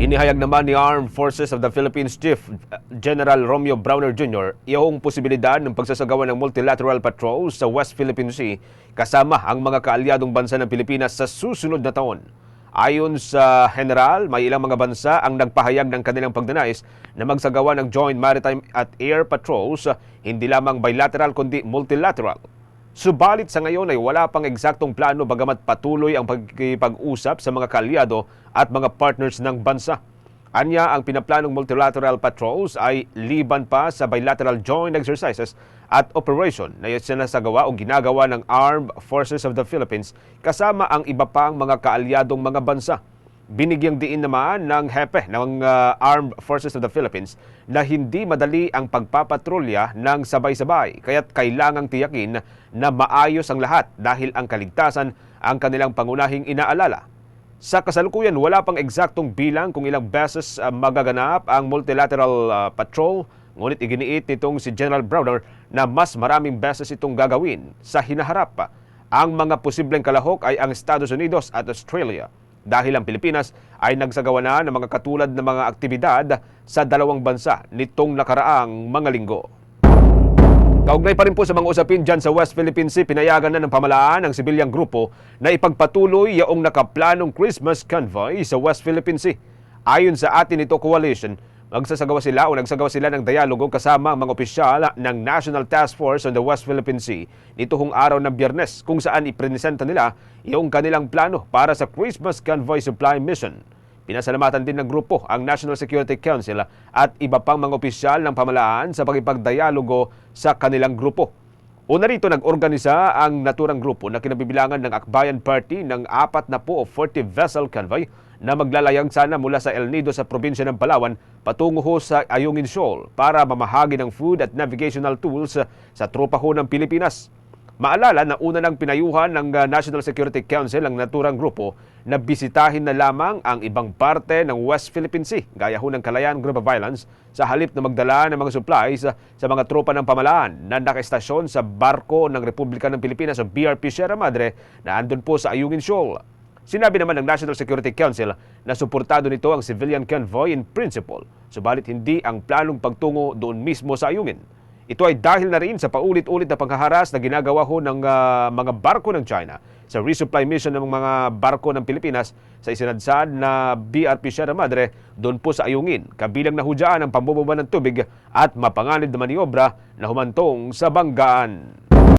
Inihayag naman ni Armed Forces of the Philippines Chief uh, General Romeo Browner Jr. iyong posibilidad ng pagsasagawa ng multilateral patrols sa West Philippine Sea kasama ang mga kaalyadong bansa ng Pilipinas sa susunod na taon. Ayon sa General, may ilang mga bansa ang nagpahayag ng kanilang pagdanais na magsagawa ng joint maritime at air patrols, hindi lamang bilateral kundi multilateral. Subalit sa ngayon ay wala pang eksaktong plano bagamat patuloy ang pagkipag-usap sa mga kaalyado at mga partners ng bansa. Anya, ang pinaplanong multilateral patrols ay liban pa sa bilateral joint exercises at operation na sinasagawa o ginagawa ng Armed Forces of the Philippines kasama ang iba pang mga kaalyadong mga bansa. Binigyang diin naman ng hepe ng uh, Armed Forces of the Philippines na hindi madali ang pagpapatrolya ng sabay-sabay kaya't kailangang tiyakin na maayos ang lahat dahil ang kaligtasan ang kanilang pangunahing inaalala. Sa kasalukuyan, wala pang eksaktong bilang kung ilang beses uh, magaganap ang multilateral uh, patrol ngunit iginiit nitong si General Browner na mas maraming beses itong gagawin sa hinaharap. Ang mga posibleng kalahok ay ang Estados Unidos at Australia dahil ang Pilipinas ay nagsagawa na ng mga katulad ng mga aktibidad sa dalawang bansa nitong nakaraang mga linggo. Kaugnay pa rin po sa mga usapin dyan sa West Philippine Sea, pinayagan na ng pamalaan ng sibilyang grupo na ipagpatuloy yaong nakaplanong Christmas convoy sa West Philippine Sea. Ayon sa atin ito coalition, magsasagawa sila o nagsagawa sila ng dialogo kasama ang mga opisyal ng National Task Force on the West Philippine Sea nitong araw ng biyernes kung saan ipresenta nila yung kanilang plano para sa Christmas Convoy Supply Mission. Pinasalamatan din ng grupo ang National Security Council at iba pang mga opisyal ng pamalaan sa pagipagdialogo sa kanilang grupo. Una rito nag-organisa ang naturang grupo na kinabibilangan ng Akbayan Party ng apat na po o 40 vessel convoy na maglalayag sana mula sa El Nido sa probinsya ng Palawan patungo ho sa Ayungin Shoal para mamahagi ng food at navigational tools sa tropa ho ng Pilipinas. Maalala na una nang pinayuhan ng uh, National Security Council ang naturang grupo na bisitahin na lamang ang ibang parte ng West Philippine Sea, gaya ho ng Kalayaan Group of Violence, sa halip na magdala ng mga supplies uh, sa mga tropa ng pamalaan na nakestasyon sa barko ng Republika ng Pilipinas o BRP Sierra Madre na andun po sa Ayungin Shoal. Sinabi naman ng National Security Council na suportado nito ang civilian convoy in principle, subalit hindi ang planong pagtungo doon mismo sa Ayungin. Ito ay dahil na rin sa paulit-ulit na panghaharas na ginagawa ho ng uh, mga barko ng China sa resupply mission ng mga barko ng Pilipinas sa isinadsad na BRP Sierra Madre doon po sa Ayungin, kabilang na hudyaan ang pambubaba ng tubig at mapanganib na maniobra na humantong sa banggaan.